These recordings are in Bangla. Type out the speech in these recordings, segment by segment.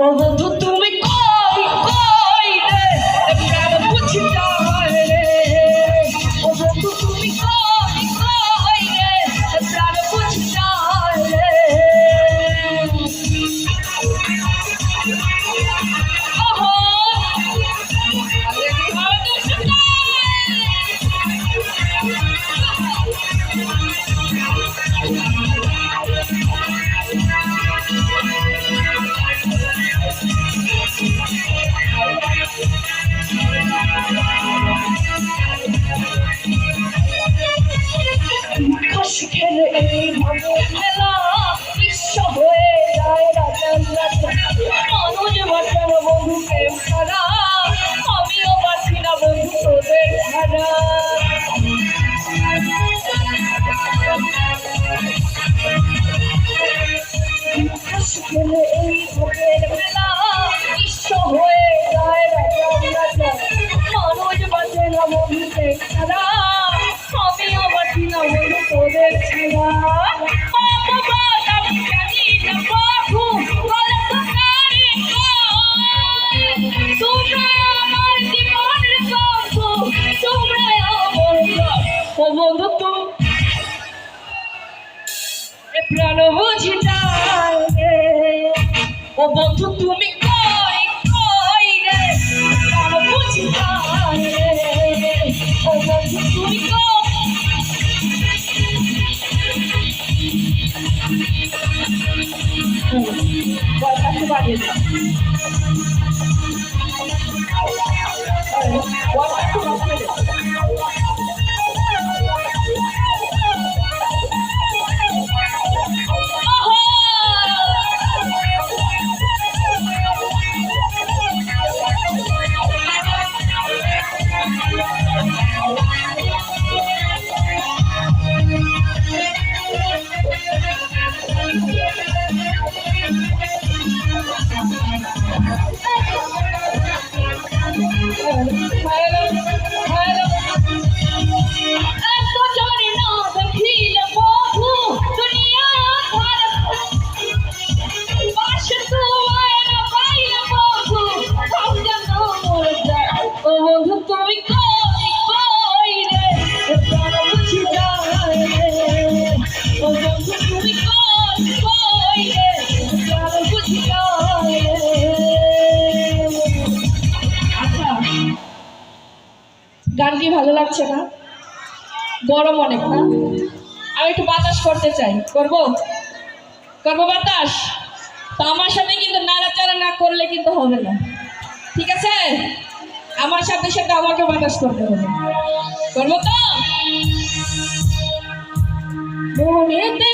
ও বন্ধু, তুমি কই কই রে? প্রাণ বুঝি যায় রে। ও বন্ধু, তুমি কই কই রে? প্রাণ বুঝি যায় রে। ওহো খাসিখের এই ভাবে খেলা বিশ্ব হয়ে যায় রাজা রাজা মানুষ প্রেম বাঁচি না বন্ধু এই প্রাণ বুঝি ও বন্ধু তুমি বয়সটা বাড়িয়ে গান কি ভালো লাগছে না। গরম অনেক না? আমি একটু বাতাস করতে চাই। করব? করব বাতাস? তো আমার সাথে কিন্তু নাড়াচাড়া না করলে কিন্তু হবে না। ঠিক আছে? আমার সাথে সাথে আমাকে বাতাস করতে হবে। করব তো?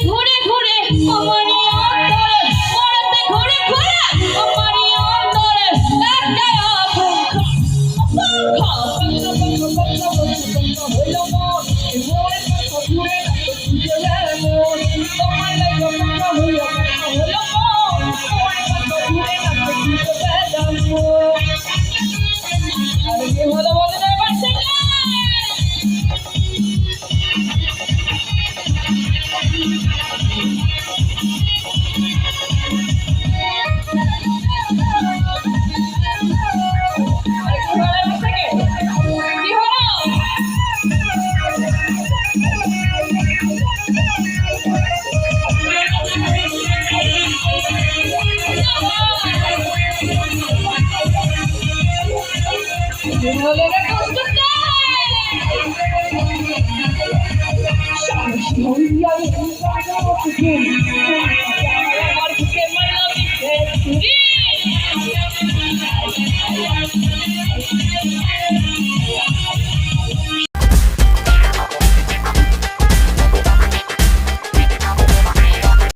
ঘুরে ঘুরে আমার Buralara koştuk? Şarkı yanımda.